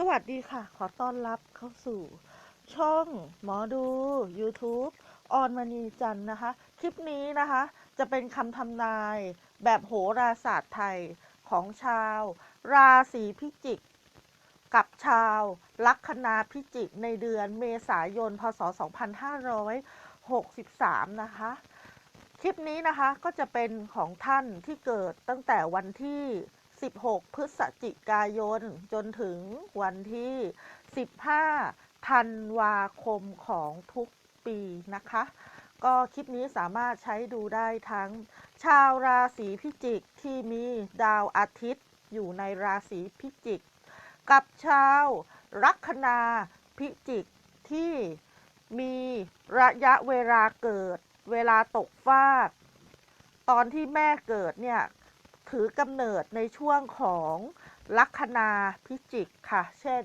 สวัสดีค่ะ ขอต้อนรับเข้าสู่ ช่องหมอดู YouTube ออนมณีจันนะคะ คลิปนี้นะคะ จะเป็นคำทำนายแบบโหราศาสตร์ไทยของชาว ราศีพิจิก กับชาวลัคนาพิจิกในเดือนเมษายน พศ 2563 นะคะ คลิปนี้นะคะก็จะเป็นของท่านที่เกิดตั้งแต่วันที่ 16 พฤศจิกายน จนถึงวันที่ 15 ธันวาคมของทุกปีนะคะ ก็คลิปนี้สามารถใช้ดูได้ทั้งชาวราศีพิจิกที่มีดาวอาทิตย์อยู่ในราศีพิจิก กับชาวลัคนาพิจิกที่มีระยะเวลาเกิด เวลาตกฟาก ตอนที่แม่เกิดเนี่ย ถือกำเนิดในช่วงของลัคนาพิจิกค่ะ เช่น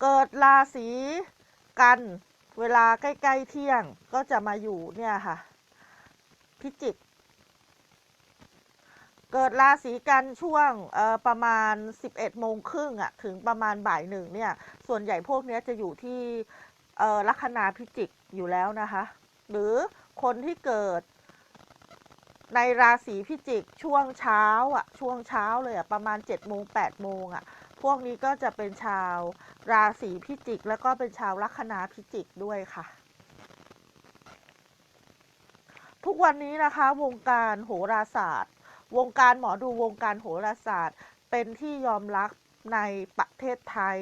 เกิดราศีกัน เวลาใกล้ ๆ เที่ยงก็จะมาอยู่เนี่ยค่ะ พิจิก เกิดราศีกันช่วงประมาณ 11โมงครึ่งอะถึงประมาณบ่ายหนึ่งเนี่ย ส่วนใหญ่พวกนี้จะอยู่ที่ลัคนาพิจิกอยู่แล้วนะคะ หรือคนที่เกิด ในราศีพิจิกช่วงเช้าอะช่วงเช้าเลยอะประมาณ7จ็ดโมงแปดโมงอะพวกนี้ก็จะเป็นชาวราศีพิจิก แล้วก็เป็นชาวลัคนาพิจิกด้วยค่ะ ทุกวันนี้นะคะ วงการโหราศาสตร์ วงการหมอดูวงการโหราศาสตร์ เป็นที่ยอมรับในประเทศไทย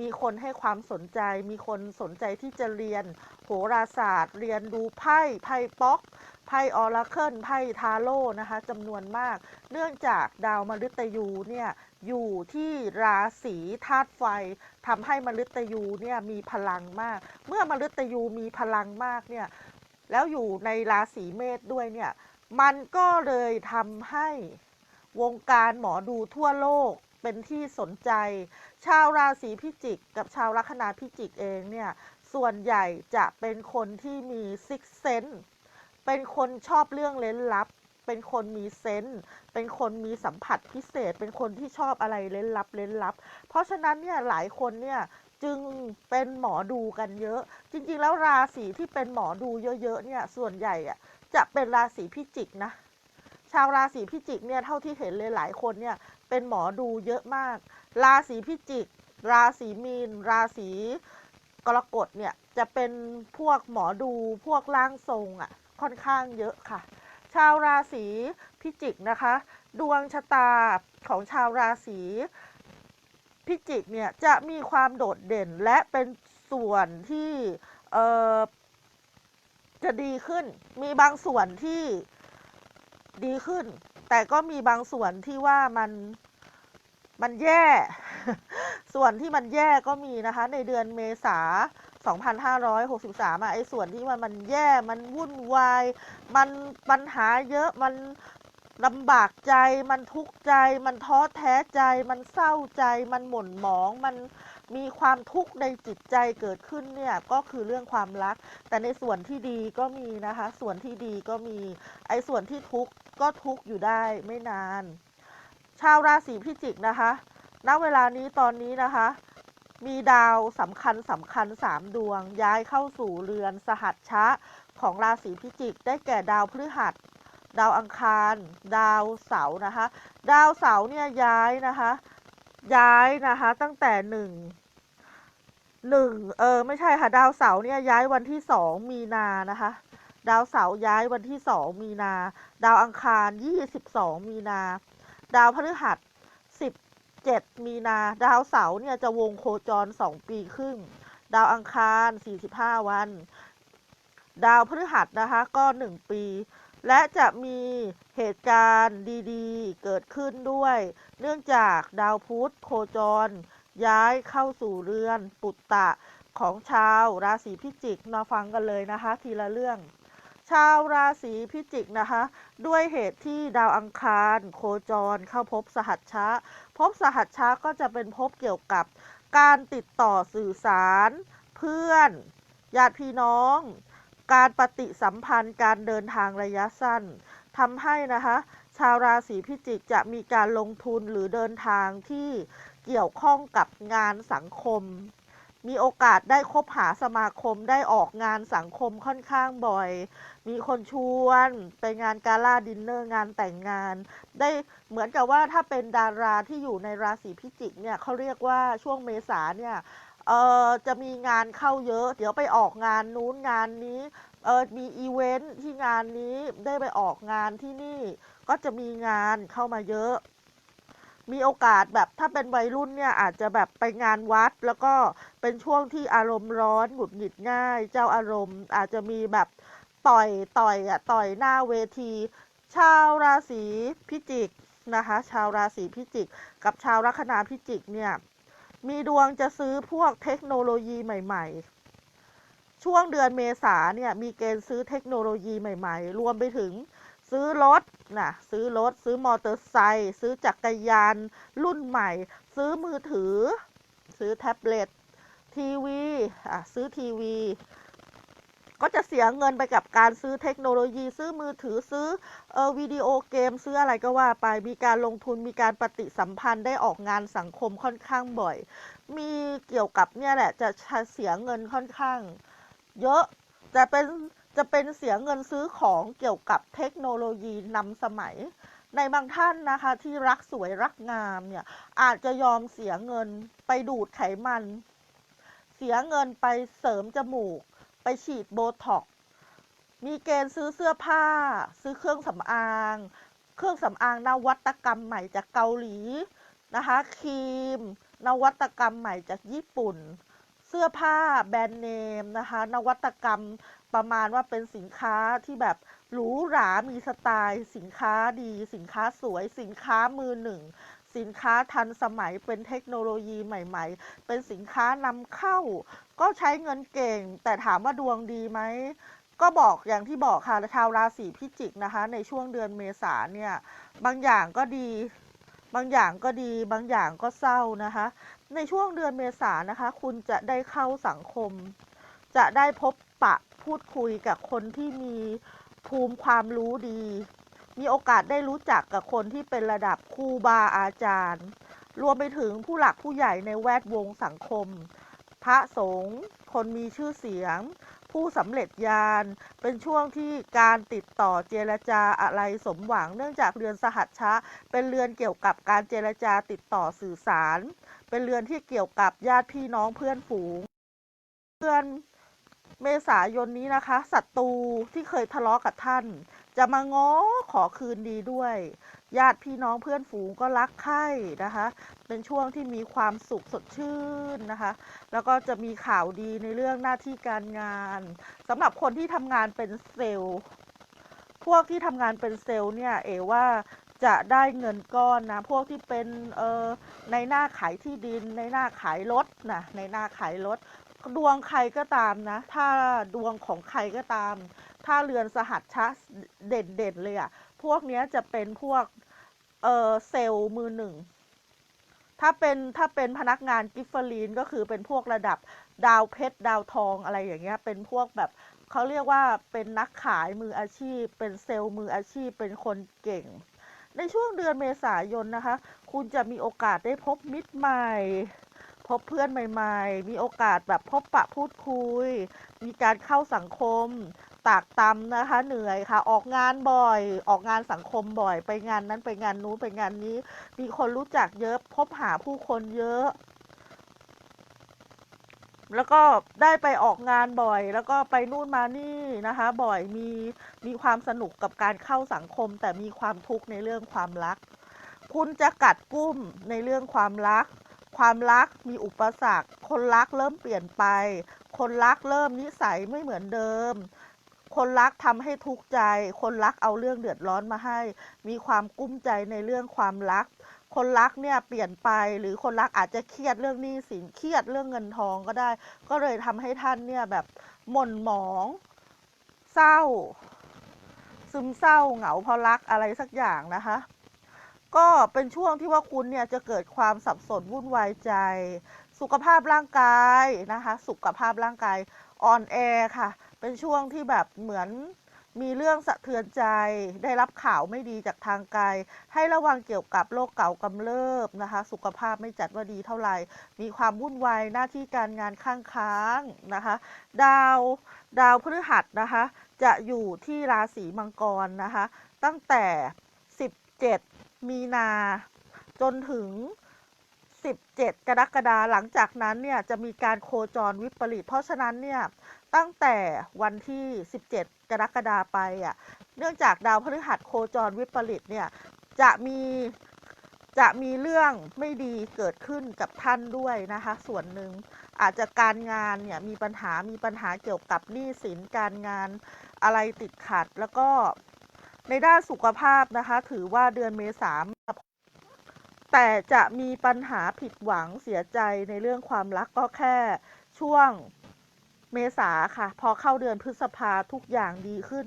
มีคนให้ความสนใจ มีคนสนใจที่จะเรียนโหราศาสตร์ เรียนดูไพ่ไพ่ป๊อก ไพ่ออราเคิลไพ่ทาโร่นะคะจำนวนมาก เนื่องจากดาวมฤตยูเนี่ยอยู่ที่ราศีธาตุไฟทำให้มฤตยูเนี่ยมีพลังมาก เมื่อมฤตยูมีพลังมากเนี่ยแล้วอยู่ในราศีเมษด้วยเนี่ยมันก็เลยทำให้วงการหมอดูทั่วโลกเป็นที่สนใจ ชาวราศีพิจิก กับชาวลัคนาพิจิกเองเนี่ยส่วนใหญ่จะเป็นคนที่มีซิกเซน เป็นคนชอบเรื่องเล้นลับ เป็นคนมีเซนส์เป็นคนมีสัมผัสพิเศษ เป็นคนที่ชอบอะไรเล้นลับเล้นลับ เพราะฉะนั้นเนี่ยหลายคนเนี่ยจึงเป็นหมอดูกันเยอะ จริงๆ แล้วราศีที่เป็นหมอดูเยอะๆเนี่ยส่วนใหญ่อะจะเป็นราศีพิจิกนะ ชาวราศีพิจิกเนี่ยเท่าที่เห็นเลยหลายคนเนี่ยเป็นหมอดูเยอะมาก ราศีพิจิก ราศีมีน ราศีกรกฎเนี่ยจะเป็นพวกหมอดูพวกร่างทรงอะ่ะ ค่อนข้างเยอะค่ะ ชาวราศีพิจิกนะคะ ดวงชะตาของชาวราศีพิจิกเนี่ยจะมีความโดดเด่นและเป็นส่วนที่จะดีขึ้น มีบางส่วนที่ดีขึ้น แต่ก็มีบางส่วนที่ว่ามันมันแย่ ส่วนที่มันแย่ก็มีนะคะ ในเดือนเมษา 2563อะไอ้ส่วนที่มันมันแย่มันวุ่นวาย มันปัญหาเยอะมันลำบากใจมันทุกข์ใจ มันท้อแท้ใจ มันเศร้าใจ มันหม่นหมอง มันมีความทุกข์ในจิตใจเกิดขึ้นเนี่ยก็คือเรื่องความรัก แต่ในส่วนที่ดีก็มีนะคะ ส่วนที่ดีก็มี ไอ้ส่วนที่ทุกข์ก็ทุกข์อยู่ได้ไม่นาน ชาวราศีพิจิกนะคะ ณเวลานี้ตอนนี้นะคะ มีดาวสำคัญสำคัญสามดวง ย้ายเข้าสู่เรือนสหัชชะ ของราศีพิจิก ได้แก่ดาวพฤหัส ดาวอังคาร ดาวเสาร์นะคะ ดาวเสาร์เนี่ยย้ายนะคะ ย้ายนะคะตั้งแต่หนึ่งหนึ่งเออไม่ใช่ค่ะ ดาวเสาร์เนี่ยย้ายวันที่สองมีนานะคะดาวเสาร์ย้ายวันที่สองมีนา ดาวอังคารยี่สิบสองมีนา ดาวพฤหัส 17 มีนา ดาวเสาร์เนี่ยจะวงโคจร 2 ปีครึ่ง ดาวอังคาร 45 วัน ดาวพฤหัสนะคะก็ 1 ปี และจะมีเหตุการณ์ดีๆ เกิดขึ้นด้วย เนื่องจากดาวพุธโคจร ย้ายเข้าสู่เรือนปุตตะของชาวราศีพิจิกมาฟังกันเลยนะคะ ทีละเรื่อง ชาวราศีพิจิกนะคะ ด้วยเหตุที่ดาวอังคาร โคจรเข้าพบสหัชชะพบสหัชชะก็จะเป็นพบเกี่ยวกับการติดต่อสื่อสาร เพื่อน ญาติพี่น้อง การปฏิสัมพันธ์การเดินทางระยะสั้นทำให้นะคะ ชาวราศีพิจิกจะมีการลงทุนหรือเดินทางที่เกี่ยวข้องกับงานสังคม มีโอกาสได้คบหาสมาคมได้ออกงานสังคมค่อนข้างบ่อย มีคนชวนไปงานกาล่าดินเนอร์งานแต่งงาน ได้เหมือนกับว่าถ้าเป็นดาราที่อยู่ในราศีพิจิกเนี่ยเขาเรียกว่าช่วงเมษาเนี่ยเออจะมีงานเข้าเยอะ เดี๋ยวไปออกงานนู้นงานนี้เออมีอีเวนท์ที่งานนี้ได้ไปออกงานที่นี่ ก็จะมีงานเข้ามาเยอะ มีโอกาสแบบถ้าเป็นวัยรุ่นเนี่ยอาจจะแบบไปงานวัด แล้วก็เป็นช่วงที่อารมณ์ร้อนหงุดหงิดง่าย เจ้าอารมณ์อาจจะมีแบบต่อยต่อยอะต่อยหน้าเวที ชาวราศีพิจิกนะคะ ชาวราศีพิจิก กับชาวลัคนาพิจิกเนี่ยมีดวงจะซื้อพวกเทคโนโลยีใหม่ ๆ ช่วงเดือนเมษาเนี่ยมีเกณฑ์ซื้อเทคโนโลยีใหม่ ๆ รวมไปถึงซื้อรถ นะซื้อรถ ซื้อมอเตอร์ไซค์ซื้อจักรยาน รุ่นใหม่ ซื้อมือถือ ซื้อแท็บเล็ตทีวีอะซื้อทีวี ก็จะเสียเงินไปกับการซื้อเทคโนโลยี ซื้อมือถือซื้อเออวิดีโอเกม ซื้ออะไรก็ว่าไปมีการลงทุนมีการปฏิสัมพันธ์ได้ออกงานสังคมค่อนข้างบ่อย มีเกี่ยวกับเนี่ยแหละจะเสียเงินค่อนข้าง เยอะจะเป็น จะเป็นเสียเงินซื้อของเกี่ยวกับเทคโนโลยีนำสมัย ในบางท่านนะคะที่รักสวยรักงามเนี่ยอาจจะยอมเสียเงินไปดูดไขมัน เสียเงินไปเสริมจมูก ไปฉีดโบท็อกมีเกณฑ์ซื้อเสื้อผ้า ซื้อเครื่องสำอาง เครื่องสำอางนวัตกรรมใหม่จากเกาหลีนะคะครีม นวัตกรรมใหม่จากญี่ปุ่น เสื้อผ้าแบรนด์เนมนะคะนวัตกรรม ประมาณว่าเป็นสินค้าที่แบบหรูหรา มีสไตล์ สินค้าดี สินค้าสวย สินค้ามือหนึ่ง สินค้าทันสมัย เป็นเทคโนโลยีใหม่ ๆ เป็นสินค้านำเข้า ก็ใช้เงินเก่ง แต่ถามว่าดวงดีไหม ก็บอกอย่างที่บอกค่ะชาวราศีพิจิกนะคะ ในช่วงเดือนเมษาเนี่ย บางอย่างก็ดี บางอย่างก็ดี บางอย่างก็เศร้านะคะ ในช่วงเดือนเมษานะคะ คุณจะได้เข้าสังคมจะได้พบ พูดคุยกับคนที่มีภูมิความรู้ดี มีโอกาสได้รู้จักกับคนที่เป็นระดับครูบาอาจารย์ รวมไปถึงผู้หลักผู้ใหญ่ในแวดวงสังคม พระสงฆ์คนมีชื่อเสียง ผู้สำเร็จญาณเป็นช่วงที่การติดต่อเจรจาอะไรสมหวัง เนื่องจากเรือนสหัชชะ เป็นเรือนเกี่ยวกับการเจรจาติดต่อสื่อสาร เป็นเรือนที่เกี่ยวกับญาติพี่น้องเพื่อนฝูงเดือน เมษายนนี้นะคะศัตรูที่เคยทะเลาะกับท่าน จะมาง้อขอคืนดีด้วย ญาติพี่น้องเพื่อนฝูงก็รักใคร่นะคะ เป็นช่วงที่มีความสุขสดชื่นนะคะ แล้วก็จะมีข่าวดีในเรื่องหน้าที่การงานสำหรับคนที่ทำงานเป็นเซลล์ พวกที่ทำงานเป็นเซลล์เนี่ยเอว่าจะได้เงินก้อนนะ พวกที่เป็นเออในหน้าขายที่ดิน ในหน้าขายรถนะในหน้าขายรถ ดวงใครก็ตามนะ ถ้าดวงของใครก็ตาม ถ้าเรือนสหัสชะเด่นๆเลยอะ่ะพวกเนี้ยจะเป็นพวกเออเซลล์มือหนึ่ง ถ้าเป็นถ้าเป็นพนักงานกิฟเฟอรีนก็คือเป็นพวกระดับดาวเพชรดาวทองอะไรอย่างเงี้ย เป็นพวกแบบเขาเรียกว่าเป็นนักขายมืออาชีพ เป็นเซลล์มืออาชีพ เป็นคนเก่ง ในช่วงเดือนเมษายนนะคะ คุณจะมีโอกาสได้พบมิตรใหม่ พบเพื่อนใหม่ๆ มีโอกาสแบบพบปะพูดคุย มีการเข้าสังคม ตากตำนะคะ เหนื่อยค่ะ ออกงานบ่อย ออกงานสังคมบ่อย ไปงานนั้นไปงานนู้นไปงานนี้ มีคนรู้จักเยอะ พบหาผู้คนเยอะ แล้วก็ได้ไปออกงานบ่อย แล้วก็ไปนู่นมานี่นะคะ บ่อย มีมีความสนุกกับการเข้าสังคม แต่มีความทุกข์ในเรื่องความรัก คุณจะกัดกุ้มในเรื่องความรัก ความรักมีอุปสรรค คนรักเริ่มเปลี่ยนไป คนรักเริ่มนิสัยไม่เหมือนเดิม คนรักทำให้ทุกข์ใจ คนรักเอาเรื่องเดือดร้อนมาให้ มีความกุ้มใจในเรื่องความรัก คนรักเนี่ยเปลี่ยนไป หรือคนรักอาจจะเครียดเรื่องหนี้สิน เครียดเรื่องเงินทองก็ได้ ก็เลยทำให้ท่านเนี่ยแบบหม่นหมอง เศร้า ซึมเศร้าเหงาเพราะรักอะไรสักอย่างนะคะ ก็เป็นช่วงที่ว่าคุณเนี่ยจะเกิดความสับสนวุ่นวายใจ สุขภาพร่างกายนะคะ สุขภาพร่างกายอ่อนแอค่ะ เป็นช่วงที่แบบเหมือนมีเรื่องสะเทือนใจ ได้รับข่าวไม่ดีจากทางไกล ให้ระวังเกี่ยวกับโรคเก่ากำเริบนะคะ สุขภาพไม่จัดว่าดีเท่าไหร่ มีความวุ่นวายหน้าที่การงานข้างค้างนะคะ ดาวดาวพฤหัสนะคะ จะอยู่ที่ราศีมังกรนะคะ ตั้งแต่ 17 มีนาจนถึง 17 กรกฎาคมหลังจากนั้นเนี่ยจะมีการโคจรวิปริต เพราะฉะนั้นเนี่ยตั้งแต่วันที่ 17 กรกฎาคมไปอะเนื่องจากดาวพฤหัสโคจรวิปริตเนี่ยจะมีจะมีเรื่องไม่ดีเกิดขึ้นกับท่านด้วยนะคะ ส่วนหนึ่งอาจจะการงานเนี่ยมีปัญหามีปัญหาเกี่ยวกับหนี้สินการงานอะไรติดขัดแล้วก็ ในด้านสุขภาพนะคะ ถือว่าเดือนเมษาแต่จะมีปัญหาผิดหวังเสียใจในเรื่องความรักก็แค่ช่วงเมษาค่ะ พอเข้าเดือนพฤษภาทุกอย่างดีขึ้น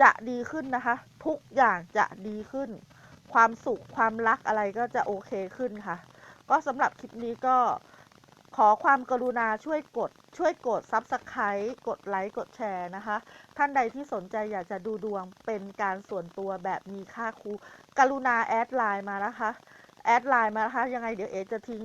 จะดีขึ้นนะคะ ทุกอย่างจะดีขึ้น ความสุขความรักอะไรก็จะโอเคขึ้นค่ะ ก็สำหรับคลิปนี้ก็ อความกรุณาช่วยกด ช่วยกด Subscribe กดไลค์กดแชร์นะคะ ท่านใดที่สนใจอยากจะดูดวงเป็นการส่วนตัวแบบมีค่าครูกรุณาแอดไลน์มานะคะแอดไลน์มานะคะยังไงเดี๋ยวเอจะทิ้ง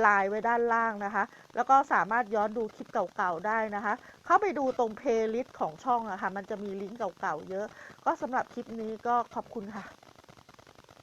ไลน์ไว้ด้านล่างนะคะ แล้วก็สามารถย้อนดูคลิปเก่าๆได้นะคะ เข้าไปดูตรงเพลย์ลิสต์ของช่องอะค่ะมันจะมีลิงก์เก่าๆเยอะ ก็สำหรับคลิปนี้ก็ขอบคุณค่ะ